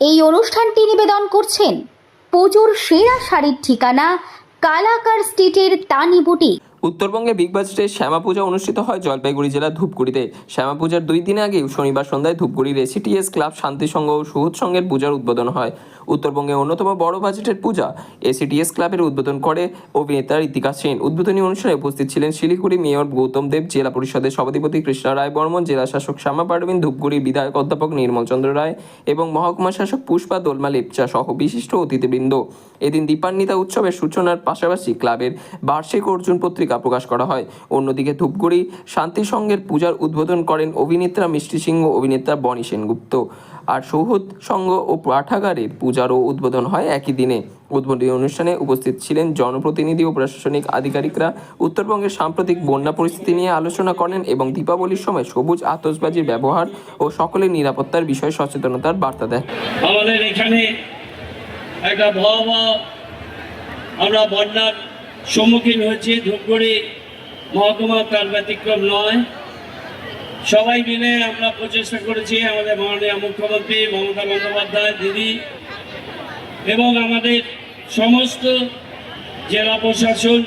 এই অনুষ্ঠানটি নিবেদন করছেন পুজোর সেরা শাড়ির ঠিকানা কালাকার স্ট্রিটের তানি বুটিক। উত্তরবঙ্গে বিগ বাজেটের শ্যামা পূজা অনুষ্ঠিত হয় জলপাইগুড়ি জেলার ধূপগুড়িতে। শ্যামা পূজার দুই দিন আগে শনিবার সন্ধ্যায় ধূপগুড়ির এসিটিএস ক্লাব শান্তি সংঘ ও সুহুদ সংঘের পূজার উদ্বোধন হয়। উত্তরবঙ্গে অন্যতম বড় বাজেটের পূজা এসিটিএস ক্লাবের উদ্বোধন করে অভিনেতা ঋতিকা সেন। উদ্বোধনী অনুষ্ঠানে উপস্থিত ছিলেন শিলিগুড়ি মেয়র গৌতম দেব, জেলা পরিষদের সভাধিপতি কৃষ্ণা রায় বর্মন, জেলা শাসক শ্যামা পারভিন ধূপগুড়ি বিধায়ক অধ্যাপক নির্মল চন্দ্র রায় এবং মহকুমা শাসক পুষ্পা দোলমা লেপচা সহ বিশিষ্ট অতিথিবৃন্দ। এদিন দীপান্বিতা উৎসবের সূচনার পাশাপাশি ক্লাবের বার্ষিক অর্জুন পত্রিকা প্রকাশ করা হয়। অন্যদিকে ধূপগুড়ি শান্তি সংঘের পূজার উদ্বোধন করেন অভিনেত্রা মিষ্টি সিংহ অভিনেতা বনি সেনগুপ্ত। আর সৌহদ সংঘ ও পাঠাগারের পূজারও উদ্বোধন হয় একই দিনে। উদ্বোধনী অনুষ্ঠানে উপস্থিত ছিলেন জনপ্রতিনিধি ও প্রশাসনিক আধিকারিকরা। উত্তরবঙ্গের সাম্প্রতিক বন্যা পরিস্থিতি নিয়ে আলোচনা করেন এবং দীপাবলির সময় সবুজ আতসবাজির ব্যবহার ও সকলের নিরাপত্তার বিষয়ে সচেতনতার বার্তা দেয় আমাদের এখানে একটা ভয়াবহ আমরা বন্যার সম্মুখীন হয়েছি, ধূপগুড়ি মহকুমা তার ব্যতিক্রম নয়। সবাই মিলে আমরা প্রচেষ্টা করেছি, আমাদের মাননীয় মুখ্যমন্ত্রী মমতা বন্দ্যোপাধ্যায়, দিদি এবং আমাদের সমস্ত জেলা প্রশাসন